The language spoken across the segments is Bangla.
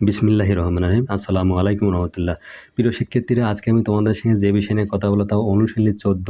বিসমিল্লাহ রহমান রহিম। আসসালামু আলাইকুম রহমতুল্লাহ। প্রিয় শিক্ষার্থীরা, আজকে আমি তোমাদের সঙ্গে যে বিষয় নিয়ে কথা বলো তাও অনুশীলনী চোদ্দ।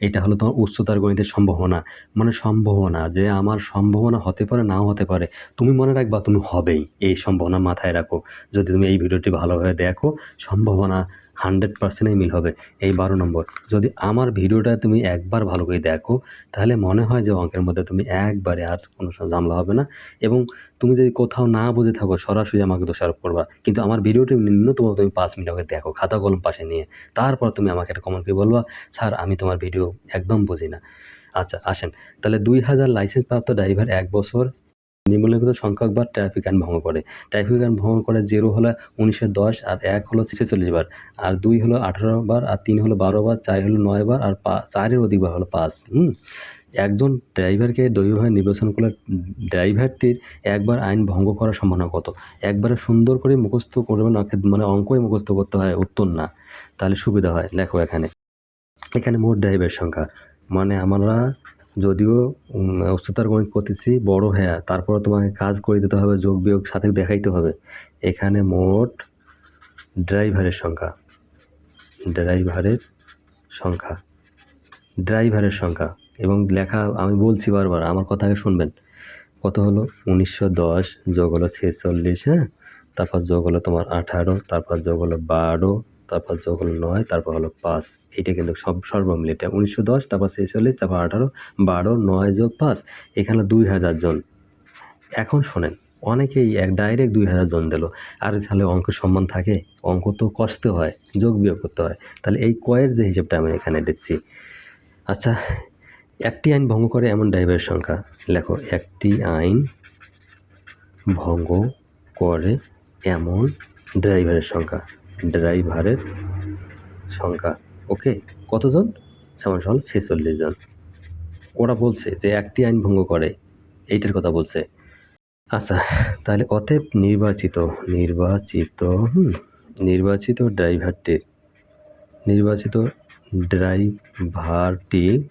এটা হলো তোমার উচ্চতার গণিতের সম্ভাবনা। মানে সম্ভাবনা যে আমার সম্ভাবনা হতে পারে, নাও হতে পারে, তুমি মনে রাখবা তুমি হবেই। এই সম্ভাবনা মাথায় রাখো। যদি তুমি এই ভিডিওটি ভালোভাবে দেখো, সম্ভাবনা হান্ড্রেড পার্সেন্টই মিল হবে। এই বারো নম্বর, যদি আমার ভিডিওটা তুমি একবার ভালো করে দেখো, তাহলে মনে হয় যে অঙ্কের মধ্যে তুমি একবারে আর কোনো ঝামেলা হবে না। এবং তুমি যদি কোথাও না বুঝে থাকো, সরাসরি আমাকে দোষারোপ করবা। কিন্তু আমার ভিডিওটি ন্যূনতম তুমি পাঁচ মিনিট আগে দেখো, খাতা কলম পাশে নিয়ে। তারপর তুমি আমাকে একটা কমেন্ট করে বলবা, স্যার, আমি তোমার ভিডিও একদম বুঝি না। আচ্ছা আসেন। তাহলে দুই হাজার লাইসেন্স প্রাপ্ত ড্রাইভার এক বছর নিম্নলিখিত সংখ্যকবার ট্রাফিক আইন ভঙ্গ করে ট্রাফিক আইন ভঙ্গ করে জিরো হলো উনিশশো দশ আর এক হলো ছেচল্লিশ বার। আর দুই হলো আঠারো বার আর তিন হলো বারো বার, চার হলো নয় বার আর পা চারের অধিক বার হলো পাঁচ, হুম? একজন ড্রাইভারকে দৈবভাবে নির্বাচন করলে ড্রাইভারটির একবার আইন ভঙ্গ করার সম্ভাবনা কত? একবারে সুন্দর করে মুখস্থ করবে না মানে অঙ্কই মুখস্থ করতে হয়, উত্তর না। তাহলে সুবিধা হয়, লেখো এখানে। এখানে মোট ড্রাইভারের সংখ্যা। মানে আমরা যদিও উচ্চতার গণিত করতেছি বড় হ্যাঁ তারপরে তোমাকে কাজ করে দিতে হবে, যোগ বিয়োগ সাথে দেখাইতে হবে। এখানে মোট ড্রাইভারের সংখ্যা। ড্রাইভারের সংখ্যা। ড্রাইভারের সংখ্যা। এবং লেখা, আমি বলছি বারবার, আমার কথাকে শুনবেন। কত হলো? উনিশশো দশ যোগ হলো ছেচল্লিশ হ্যাঁ? তারপর যোগ হলো তোমার আঠারো, তারপর যোগ হলো বারো তারপর হলো নয়, তারপর হলো পাঁচ। এটা কিন্তু সব সর্বমিল এটা উনিশশো দশ, তারপর ছেচল্লিশ, তারপর আঠারো, বারো, নয় যোগ পাঁচ, এখানে দুই হাজার জন। এখন শোনেন, অনেকেই এক ডাইরেক্ট দুই হাজার জন দিল। আর তাহলে অঙ্ক সম্মান থাকে? অঙ্ক তো কষতে হয়, যোগ বিয়োগ করতে হয়। তাহলে এই কয়ের যে হিসেবটা আমি এখানে দিচ্ছি। আচ্ছা একটি আইন ভঙ্গ করে এমন ড্রাইভারের সংখ্যা। লেখো, একটি আইন ভঙ্গ করে এমন ড্রাইভারের সংখ্যা। ড্রাইভারের সংখ্যা। ওকে, কতজন? সমান সমান ছেচল্লিশ জন। ওরা বলছে যে একটি আইন ভঙ্গ করে। এইটার কথা বলছে। আচ্ছা তাহলে অতএব নির্বাচিত নির্বাচিত, হুম, নির্বাচিত ড্রাইভারটির নির্বাচিত ড্রাইভারটি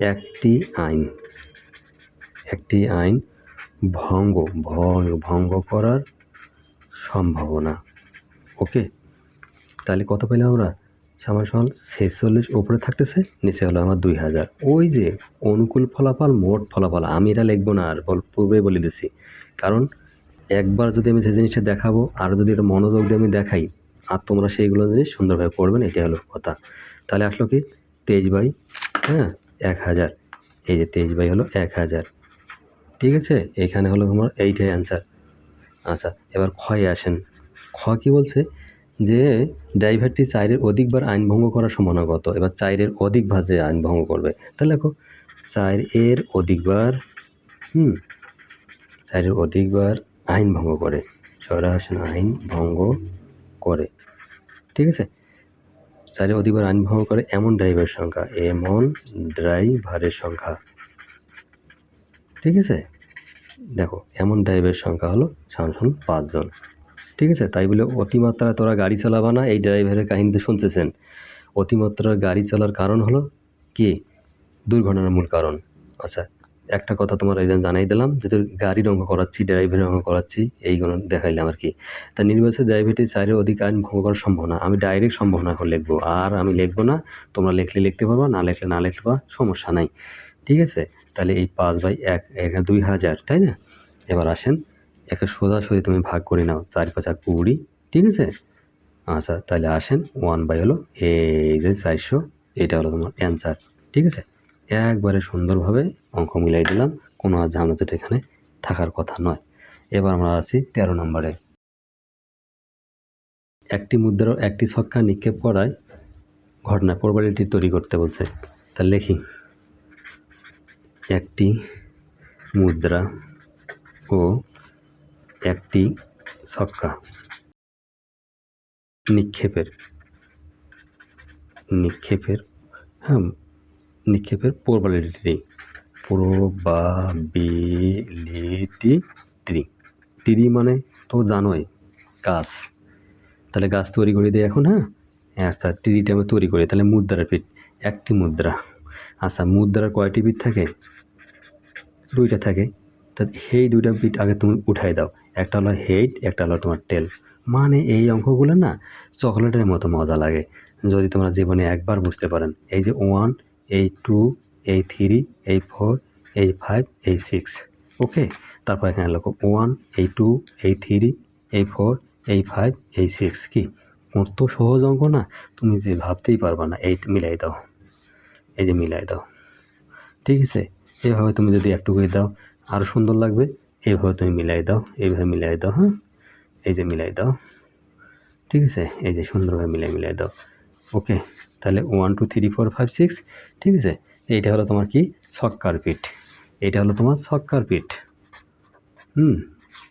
একটি আইন একটি আইন ভঙ্গ ভঙ্গ করার সম্ভাবনা। ওকে। তাহলে কত পেলাম আমরা? সমান ছেচল্লিশ উপরে থাকতেছে, নিচে হলো আমার দুই হাজার। ওই যে অনুকূল ফলাফল, মোট ফলাফল, আমি এটা লিখব না, আর বল পূর্বেই বলে দিছি। কারণ একবার যদি আমি যে জিনিসটা দেখাবো, আর যদি এটা মনোযোগ দিয়ে আমি দেখাই, আর তোমরা সেইগুলো জিনিস সুন্দরভাবে করবেন এটাই হলো কথা। তাহলে আসলো কি? তেইশ বাই হ্যাঁ এক হাজার। এই যে তেইশ বাই হলো এক হাজার। ঠিক আছে? এখানে হলো তোমার এইটাই অ্যান্সার আচ্ছা এবার ক্ষয়ে আসেন। খ কি বলছে? যে ড্রাইভারটি চাইরের অধিকবার আইন ভঙ্গ করার সম্ভাবনা কত এবার চাইরের অধিকবার যে আইন ভঙ্গ করবে। তাহলে দেখো চার এর অধিকবার, হুম, চাইরের অধিকবার আইন ভঙ্গ করে সরাসরি আইন ভঙ্গ করে, ঠিক আছে? চাইরে অধিকবার আইন ভঙ্গ করে এমন ড্রাইভারের সংখ্যা, এমন ড্রাইভারের সংখ্যা, ঠিক আছে? দেখো, এমন ড্রাইভারের সংখ্যা হলো সামসন পাঁচজন। ঠিক আছে? তাই বলে অতিমাত্রায় তোরা গাড়ি চালাবা না, এই ড্রাইভারের কাহিনীতে শুনতেছেন। অতিমাত্রার গাড়ি চালার কারণ হলো কি? দুর্ঘটনার মূল কারণ। আচ্ছা একটা কথা তোমার এই জানাই দিলাম, যে তোর গাড়ির অঙ্ক করাচ্ছি, ড্রাইভারের অঙ্ক করাচ্ছি এইগুলো দেখাইলাম আর কি। তা নির্বাচিত ড্রাইভারটি চাইরে অধিক আইন ভঙ্গ করার সম্ভাবনা আমি ডাইরেক্ট সম্ভাবনা করে লিখব। আর আমি লিখব না, তোমরা লিখলে লিখতে পারবা, না লিখলে না লিখলে বা সমস্যা নাই। ঠিক আছে? তাহলে এই পাঁচ বাই এক দুই হাজার, তাই না? এবার আসেন। একে সোজাসুজি তুমি ভাগ করে নাও, চার পাঁচা কুড়ি, ঠিক আছে? আচ্ছা তাহলে আসেন ওয়ান বাই হলো এই যে চারশো, এটা হলো তোমার অ্যান্সার ঠিক আছে? একবারে সুন্দরভাবে অঙ্ক মিলাই দিলাম, কোনো আর ঝামেলাটা এখানে থাকার কথা নয়। এবার আমরা আছি তেরো নম্বরে। একটি মুদ্রার একটি ছক্কা নিক্ষেপ করায় ঘটনা প্রবাবিলিটি তৈরি করতে বলছে। তা লেখি। একটি মুদ্রা ও একটি ছক্কা নিক্ষেপের। নিক্ষেপের হ্যাঁ নিক্ষেপের প্রবাবিলিটি। প্রবাবিলিটি ত্রি। তিরি মানে তো জানোই, গাছ। তাহলে গাছ তৈরি করে দিই এখন হ্যাঁ আচ্ছা তিরিটা আমি তৈরি করি। তাহলে মুদ্রার পিঠ, একটি মুদ্রা। আচ্ছা মুদ্রার কয়টি পিঠ থাকে? দুইটা থাকে। তা সেই দুইটা পিঠ আগে তুমি উঠাই দাও। একটা হলো হেড একটা হলো তোমার টেল মানে এই অঙ্কগুলো না চকলেটের মতো মজা লাগে। যদি তোমরা জীবনে একবার বুঝতে পারেন, এই যে ওয়ান এই টু এই থ্রি এই ফোর এই ফাইভ এই সিক্স ওকে তারপর এখানে লেখো ওয়ান এই টু এই থ্রি এই ফোর এই ফাইভ এই সিক্স কি? কত সহজ অঙ্ক না, তুমি যে ভাবতেই পারবা না। এই মিলাই দাও। এই যে মিলাই দাও। ঠিক আছে? এইভাবে তুমি যদি একটু করে দাও আরও সুন্দর লাগবে। এইভাবে তুমি মিলাই দাও, এইভাবে মিলাই দাও হ্যাঁ? এই যে মিলাই দাও। ঠিক আছে? এই যে সুন্দরভাবে মিলাই মিলাই দাও। ওকে, তাহলে one two three four five six ঠিক আছে? এইটা হলো তোমার কি? ছক্কার পিঠ। এটা হলো তোমার ছক্কার পিঠ। হুম,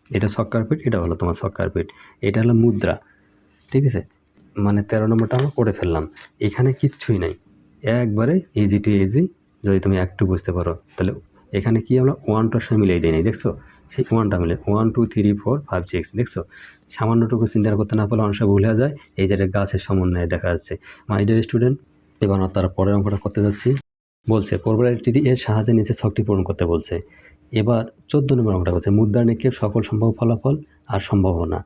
এটা ছক্কার পিঠ, এটা হলো তোমার ছক্কার পিঠ। এটা হলো মুদ্রা। ঠিক আছে? মানে তেরো নম্বরটা আমরা করে ফেললাম। এখানে কিচ্ছুই নাই। একবারে ইজি টু ইজি যদি তুমি একটু বুঝতে পারো, তাহলে এখানে কি আমরা ওয়ানটার সঙ্গে মিলিয়ে দিই নাই, দেখছ? সেই ওয়ানটা মিলে one two three four five six দেখছ? সামান্যটুকু চিন্তা করতে না পারলে সময় ভুলে যায়, এই যে গাছের সমন্বয়ে দেখা যাচ্ছে। মাই ডিয়ার স্টুডেন্ট এবার আমরা তার পরের অঙ্কটা করতে যাচ্ছি। বলছে প্রবাবিলিটি এর সাহায্যে নিচে ছকটি পূরণ করতে বলছে। এবার চোদ্দ নম্বর অঙ্কটা করছে, মুদ্রা নিক্ষেপ সকল সম্ভব ফলাফল আর সম্ভাবনা।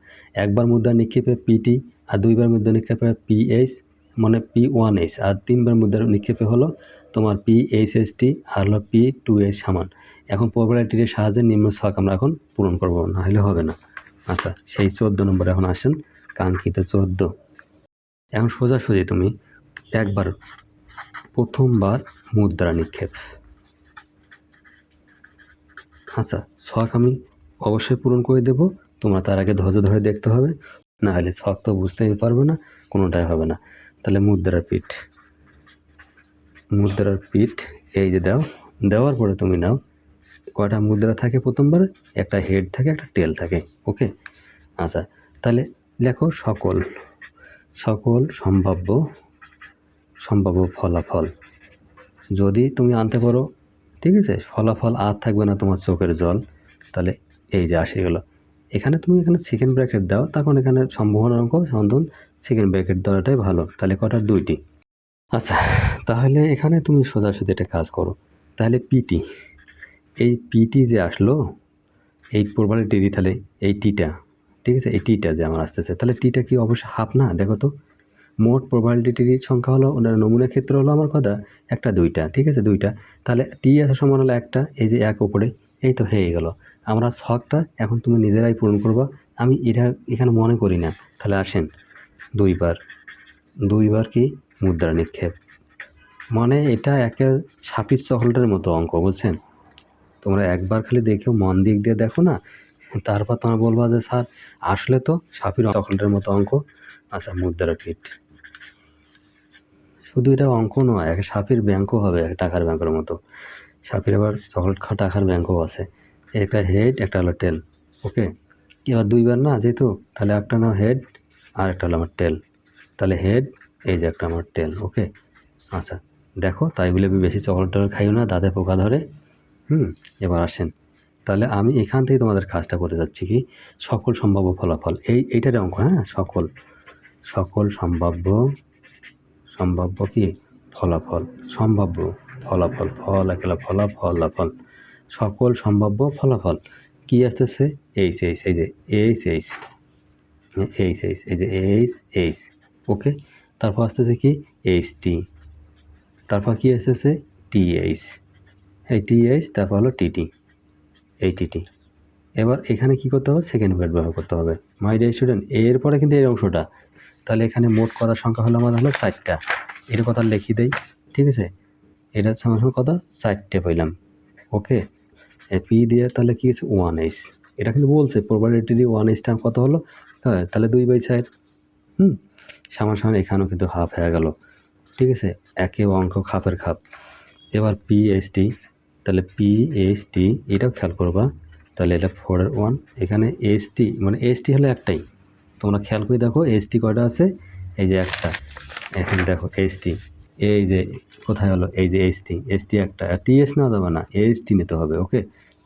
একবার মুদ্রা নিক্ষেপে পিটি আর দুইবার মুদ্রা নিক্ষেপে পিএইচ মানে পি ওয়ান এইচ আর তিনবার মুদ্রা নিক্ষেপে হলো তোমার পি এইচ এস টি আর হলো পি টু এইচ সমান। এখন প্রবাবিলিটির সাহায্যে নিম্ন ছক আমরা এখন পূরণ করব না হলে হবে না। আচ্ছা সেই চোদ্দ নম্বর এখন আসেন, কাঙ্ক্ষিত চোদ্দ। এখন সোজাসুজি তুমি একবার প্রথমবার মুদ্রা নিক্ষেপ। আচ্ছা ছক আমি অবশ্যই পূরণ করে দেব, তোমরা তার আগে ধৈর্য ধরে দেখতে হবে না হলে ছক তো বুঝতেই পারবে না, কোনোটাই হবে না। তাহলে মুদ্রার পিঠ। মুদ্রার পিঠ, এই যে দাও। দেওয়ার পরে তুমি নাও। কয়টা মুদ্রা থাকে প্রথমবার? একটা হেড থাকে, একটা টেল থাকে। ওকে আচ্ছা তাহলে লেখো সকল। সকল সম্ভাব্য সম্ভাব্য ফলাফল। যদি তুমি আনতে পারো, ঠিক আছে? ফলাফল আর থাকবে না তোমার চোখের জল। তাহলে এই যে আসে গেলো। এখানে তুমি এখানে সেকেন্ড ব্র্যাকেট দাও। তখন এখানে সম্ভাবনার অঙ্ক সন্ধান সেকেন্ড ব্র্যাকেট দেওয়াটাই ভালো। তাহলে কটা? দুইটি। আচ্ছা তাহলে এখানে তুমি সোজাসুজি একটা কাজ করো। তাহলে পিটি এই পিটি যে আসলো, এই প্রবাবিলিটি তাহলে এই টিটা ঠিক আছে? এই টিটা যে আমার আসতেছে, তাহলে টিটা কি অবশ্যই হাফ না? দেখো তো, মোট প্রবাবিলিটির সংখ্যা হলো, ওনার নমুনা ক্ষেত্র হলো আমার কথা, একটা দুইটা, ঠিক আছে? দুইটা। তাহলে টি আসার সমান হলো একটা, এই যে এক ওপরে, এই তো হয়ে গেল। আমরা ছকটা এখন তুমি নিজেরাই পূরণ করবা, আমি এটা এখানে মনে করি না। তাহলে আসেন, দুইবার দুইবার কি? মুদ্রা নিক্ষেপ। মানে এটা একে সাপির চকলেটের মতো অঙ্ক, বুঝছেন? তোমরা একবার খালি দেখেও মন দিক দিয়ে দেখো না। তারপর তোমরা বলবা যে, স্যার, আসলে তো সাপির চকলেটের মতো অঙ্ক? আচ্ছা মুদ্রা পিঠ শুধু এটা অঙ্ক নয়, এক সাপের ব্যাংকও হবে, এক টাকার ব্যাংকের মতো। সাপের আবার চকলেট খাওয়া টাকার ব্যাংকও আছে। একটা হেড, একটা হলো টেল, ওকে? এবার দুইবার না, যেহেতু, তাহলে একটা নাও হেড আর একটা হলো আমার টেল। তাহলে হেড, এই যে একটা আমার টেল, ওকে? আচ্ছা দেখো, তাই বলে বেশি চকলেট টকলেট খাইও না, দাঁতে পোকা ধরে। হুম, এবার আসেন। তাহলে আমি এখান থেকে তোমাদের কাজটা করতে যাচ্ছি কি? সকল সম্ভাব্য ফলাফল। এই, এইটার অঙ্ক হ্যাঁ? সকল। সকল সম্ভাব্য সম্ভাব্য কি? ফলাফল। সম্ভাব্য, ফলাফল, ফল, একেলা ফলা ফলাফল। সকল সম্ভাব্য ফলাফল। কি আসতেছে? এইচ এইচ এই যে এইচ এইচ এইচ এইচ এই যে এইচ এইচ ওকে তারপর আসতেছে কি? এইচ টি তারপর কি এসেছে? টি এইচ এই টি এইচ তারপর হলো টিটি এই টিটি এবার এখানে কি করতে হবে? সেকেন্ড ওয়ার্ড ব্যবহার করতে হবে। মাই ডিয়ার স্টুডেন্ট এরপরে কিন্তু এই অংশটা। তাহলে এখানে মোট করার সংখ্যা হলো আমাদের হলো চারটা। এর কথা লিখি দেই, ঠিক আছে? এটা হচ্ছে আমার কথা চারটে পাইলাম। ওকে? পি দিয়ে তাহলে কি আছে ওয়ান এইচ এটা কিন্তু বলছে প্রবাবিলিটি ওয়ান এইচটা কত হলো? হ্যাঁ তাহলে দুই বাই চার। হুম? সামান সামান এখানেও কিন্তু হাফ হয়ে গেল। ঠিক আছে? একে অঙ্ক খাপের খাপ। এবার পি এইচ টি তাহলে পি এইচ টি এটাও খেয়াল করবা। তাহলে এটা ফোরের ওয়ান এখানে এইচ টি মানে এইচ টি হলো একটাই। তোমরা খেয়াল করে দেখো এইচ টি কয়টা আছে? এই যে একটা। এখন দেখো এইচ টি এই যে কোথায় হলো? এই যে এইচ টি এইচ টি একটা। টি এস নেওয়া যাবে না এইচ টি নিতে হবে ওকে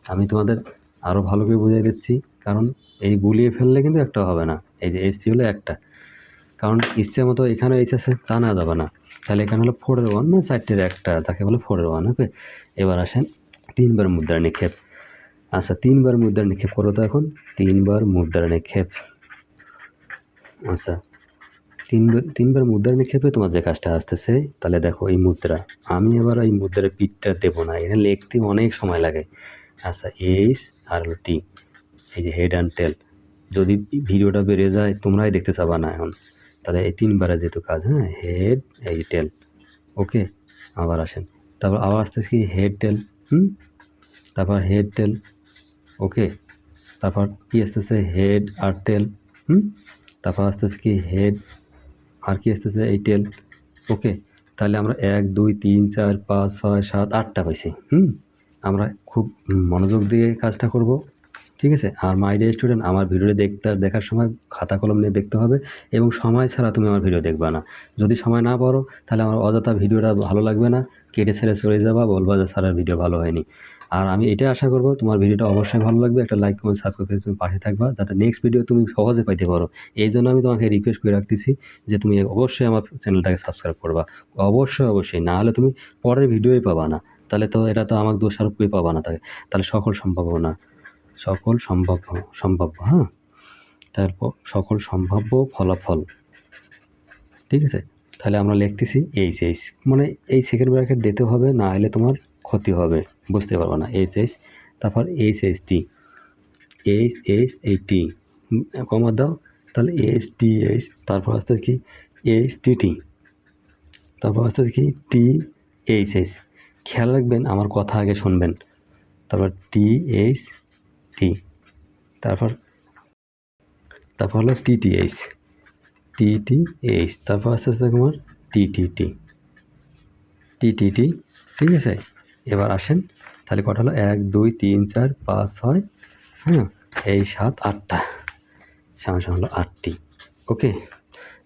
আমি তোমাদের আরও ভালো করে বুঝিয়ে দিচ্ছি, কারণ এই গুলিয়ে ফেললে কিন্তু একটা হবে না। এই যে এইচ টি হলো একটা। কারণ ইচ্ছে মতো এখানে এইচ আছে, তা না যাবে না। তাহলে এখানে হলো ফোরের ওয়ান না চারটের একটা, তাকে বলে ফোরের ওয়ান ওকে এবার আসেন তিনবার মুদ্রা নিক্ষেপ। আচ্ছা তিনবার মুদ্রা নিক্ষেপ করো তো এখন। তিনবার মুদ্রা নিক্ষেপ। আচ্ছা তিনবার তিনবার মুদ্রা নিক্ষেপে তোমার যে কাজটা আসতেছে, তাহলে দেখো এই মুদ্রা। আমি এবার এই মুদ্রার পিঠটা দেবো না, এখানে লিখতে অনেক সময় লাগে। আচ্ছা এইচ আর টি এই যে হেড অ্যান্ড টেল যদি ভিডিওটা বেড়ে যায়, তোমরাই দেখতে চাবা না এখন। তাহলে এই তিনবারে যেহেতু কাজ হ্যাঁ হেড এই টেল ওকে আবার আসেন, তারপর আবার আসতেছে কি হেড টেল হুম, তারপর হেড টেল ওকে তারপর কি আসতেছে হেড আর টেল হুম, তারপর আসতেছে কি হেড আর কি আসতেছে এই টেল ওকে তাহলে আমরা এক, দুই, তিন, চার, পাঁচ, ছয়, সাত, আটটা পাইছি, হুম, আমরা খুব মনোযোগ দিয়ে কাজটা করব। ঠিক আছে? আর মাই ডে স্টুডেন্ট আমার ভিডিওটি দেখতে, দেখার সময় খাতা কলম নিয়ে দেখতে হবে এবং সময় ছাড়া তুমি আমার ভিডিও দেখবা না। যদি সময় না পারো, তাহলে আমার অযথা ভিডিওটা ভালো লাগবে না। কেটে ছেড়ে চলে যাবা বলবা যে স্যারের ভিডিও ভালো হয়নি। আর আমি এটাই আশা করব, তোমার ভিডিওটা অবশ্যই ভালো লাগবে। একটা লাইক কমেন্ট সাবস্ক্রাইব করে তুমি পাশে থাকবা, যাতে নেক্সট ভিডিও তুমি সহজে পাইতে পারো। এই জন্য আমি তোমাকে রিকোয়েস্ট করে রাখতেছি যে তুমি অবশ্যই আমার চ্যানেলটাকে সাবস্ক্রাইব করবা। অবশ্যই অবশ্যই। না হলে তুমি পরের ভিডিওই পাবা না। তাহলে তো, এটা তো আমাকে দোষারোপ করে পাবা না তাকে। তাহলে সকল সম্ভব না। সকল সম্ভব সম্ভাব্য হ্যাঁ? তারপর সকল সম্ভাব্য ফলাফল। ঠিক আছে? তাহলে আমরা লিখতেছি এইচ এইচ মানে এই সেকেন্ড ব্র্যাকেট দিতে হবে, না হলে তোমার ক্ষতি হবে। বুঝতে পারবে না? এইচ এইচ তারপর H H T H H এই টি কমা দাও। তাহলে এইচ টি এইচ তারপর আসতে কি? এইচ টি টি তারপর আসতে কি? টি এইচ এইচ খেয়াল রাখবেন, আমার কথা আগে শুনবেন। তারপর টি এইচ টি তারপর তারপর হলো টি T H T T H তারপর আস্তে আস্তে তোমার টি টি টি টি টি টি ঠিক আছে? এবার আসেন, তাহলে কটা হলো? এক, দুই, তিন, চার, পাঁচ, ছয় হ্যাঁ? এই সাত, আটটা সামনে হলো আটটি, ওকে?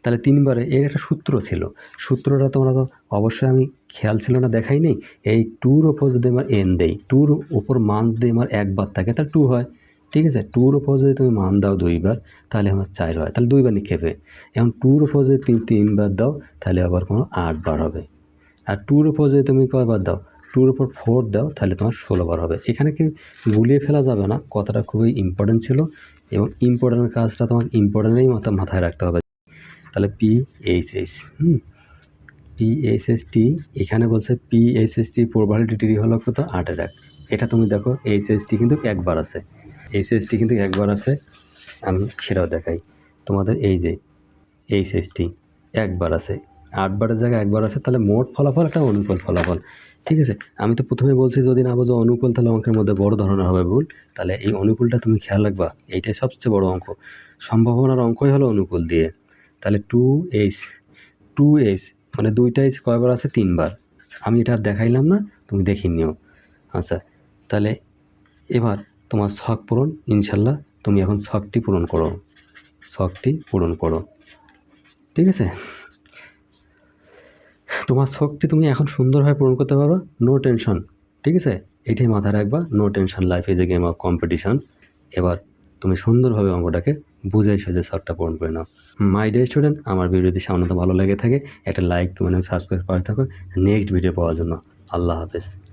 তাহলে তিনবারে, এর একটা সূত্র ছিল। সূত্রটা তোমরা তো অবশ্যই আমি খেয়াল ছিল না, দেখাই নেই। এই টুর ওপর যদি আমার এন দেই, টুর ওপর মান যদি আমার একবার থাকে, তাহলে টু হয়। ঠিক আছে? টুর ওপর যদি তুমি মান দাও দুইবার, তাহলে আমার চার হয়। তাহলে দুইবার নিক্ষেপে এখন টুর ওপর যদি তিন তিনবার দাও, তাহলে আবার কোনো আটবার হবে। আর টুর ওপর যদি তুমি কয়বার দাও, টুর ওপর ফোর দাও, তাহলে তোমার ষোলোবার হবে। এখানে কি গুলিয়ে ফেলা যাবে না। কথাটা খুবই ইম্পর্টেন্ট ছিল এবং ইম্পর্টেন্ট কাজটা তোমাকে ইম্পর্টেন্টেই মাথা মাথায় রাখতে হবে। তাহলে পি এইচ এইচ হুম? পি এইচ এস টি এখানে বলছে P H S T probability degree হলো কত? আটের এক এটা তুমি দেখো এইচ এস টি কিন্তু একবার আছে। এইচ এস টি কিন্তু একবার আছে, আমি সেটাও দেখাই। তোমাদের এই যে এইচ এস টি একবার আছে। আটবারের জায়গায় একবার আছে, তাহলে মোট ফলাফল একটা অনুকূল ফলাফল। ঠিক আছে? আমি তো প্রথমে বলছি, যদি না বোঝো অনুকূল, তাহলে অঙ্কের মধ্যে বড় ধরনের হবে ভুল। তাহলে এই অনুকূলটা তুমি খেয়াল রাখবা, এইটাই সবচেয়ে বড় অঙ্ক। সম্ভাবনার অঙ্কই হলো অনুকূল দিয়ে। তাহলে টু এইচ টু এইচ মানে দুইটা এইচ কয়বার আছে? তিনবার। আমি এটা দেখাইলাম না, তুমি দেখে নিও। আচ্ছা তাহলে এবার তোমার শখ পূরণ, ইনশাল্লাহ তুমি এখন শখটি পূরণ করো। শখটি পূরণ করো। ঠিক আছে? তোমার শখটি তুমি এখন সুন্দরভাবে পূরণ করতে পারো নো টেনশন ঠিক আছে? এটাই মাথায় রাখবা no tension life is a game of competition এবার তুমি সুন্দরভাবে অঙ্কটাকে বুঝাই সাজে শর্টটা পূরণ করে নাও। মাই ডে স্টুডেন্ট আমার ভিডিও যদি সামনে ভালো লেগে থাকে, একটা লাইক মানে সাবস্ক্রাইব করে থাকো। নেক্সট ভিডিও পাওয়ার জন্য আল্লাহ হাফেজ।